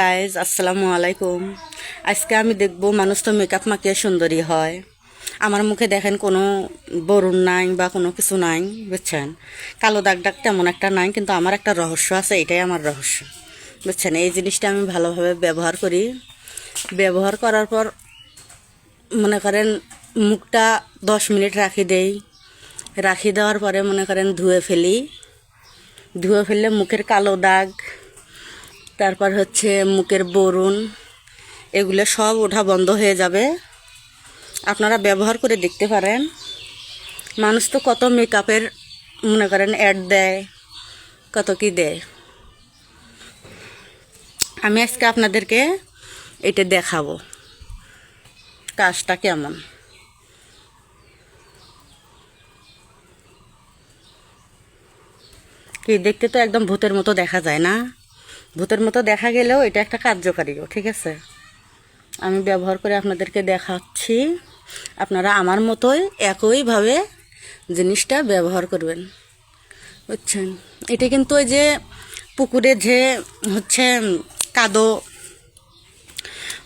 Guys আসসালামু আলাইকুম আজকে আমি দেখব মানুষ তো মেকআপ মাখিয়ে সুন্দরী হয়। আমার মুখে দেখেন কোনো বরুণ নাই বা কোনো কিছু নাই, বুঝছেন? কালো দাগ দাগ তেমন একটা নাই, কিন্তু আমার একটা রহস্য আছে, এটাই আমার রহস্য, বুঝছেন? এই জিনিসটা আমি ভালোভাবে ব্যবহার করি। ব্যবহার করার পর মনে করেন মুখটা দশ মিনিট রাখি দেই। রাখি দেওয়ার পরে মনে করেন ধুয়ে ফেলি। ধুয়ে ফেললে মুখের কালো দাগ তারপর হচ্ছে মুখের বরুণ, এগুলো সব ওঠা বন্ধ হয়ে যাবে। আপনারা ব্যবহার করে দেখতে পারেন। মানুষ তো কত মেকআপের মনে করেন অ্যাড দেয়, কত কি দেয়। আমি আজকে আপনাদেরকে এটা দেখাবো, কাজটা কেমন। কি দেখতে তো একদম ভূতের মতো দেখা যায় না। ভূতের মতো দেখা গেলেও এটা একটা কার্যকারীও ঠিক আছে? আমি ব্যবহার করে আপনাদেরকে দেখাচ্ছি। আপনারা আমার মতোই একইভাবে জিনিসটা ব্যবহার করবেন। বুঝছেন? এটা কিন্তু ওই যে পুকুরে যে হচ্ছে কাদো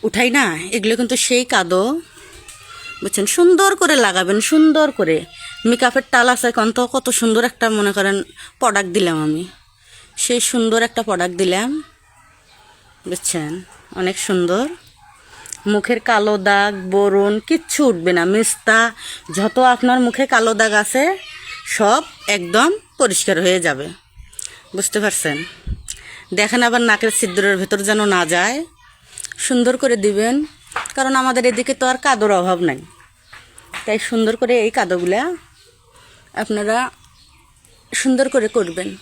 উঠাই না, এগুলো কিন্তু সেই কাদো। বুঝছেন? সুন্দর করে লাগাবেন, সুন্দর করে। মেকআপের টাল আছে কত সুন্দর একটা, মনে করেন প্রোডাক্ট দিলাম আমি। সেই সুন্দর একটা প্রোডাক্ট দিলাম। বুঝছেন? অনেক সুন্দর। মুখের কালো দাগ, বরুণ, কিচ্ছু উঠবে না। মিস্তা, যত আপনার মুখে কালো দাগ আছে, সব একদম পরিষ্কার হয়ে যাবে। বুঝতে পারছেন? দেখেন আবার নাকের ছিদ্রের ভেতর যেন না যায়। সুন্দর করে দিবেন, কারণ আমাদের এদিকে তো আর কাদোর অভাব নাই। তাই সুন্দর করে এই কাদোগুলা আপনারা সুন্দর করে করবেন।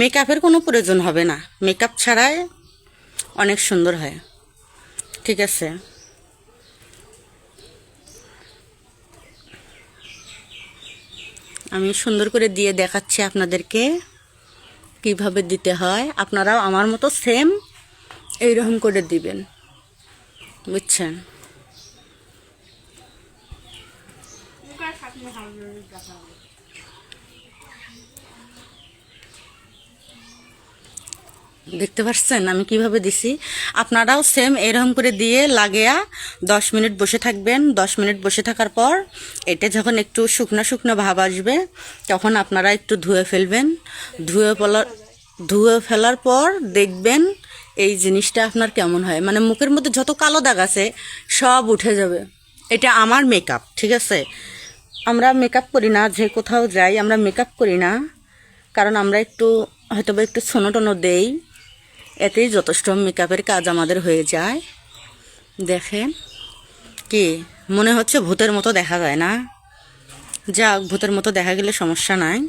মেকআপের কোনো প্রয়োজন হবে না। মেকআপ ছাড়াই অনেক সুন্দর হয়। ঠিক আছে? আমি সুন্দর করে দিয়ে দেখাচ্ছি আপনাদেরকে কীভাবে দিতে হয়। আপনারাও আমার মতো সেম এইরকম করে দিবেন। বুঝছেন? দেখতে পাচ্ছেন আমি কীভাবে দিছি? আপনারাও সেম এরকম করে দিয়ে লাগিয়া দশ মিনিট বসে থাকবেন। দশ মিনিট বসে থাকার পর এটা যখন একটু শুকনো শুকনো ভাব আসবে, তখন আপনারা একটু ধুয়ে ফেলবেন। ধুয়ে ফেলার ধুয়ে ফেলার পর দেখবেন এই জিনিসটা আপনার কেমন হয়। মানে মুখের মধ্যে যত কালো দাগ আছে, সব উঠে যাবে। এটা আমার মেকআপ ঠিক আছে? আমরা মেকআপ করি না, যে কোথাও যাই আমরা মেকআপ করি না। কারণ আমরা একটু হয়তো একটু ছোনো টোনো দেই। এতেই যথেষ্ট মেকআপের কাজ আমাদের হয়ে যায়। দেখেন, কি? মনে হচ্ছে ভূতের মতো দেখা যায় না? যাক, ভূতের মতো দেখা গেলে সমস্যা নাই।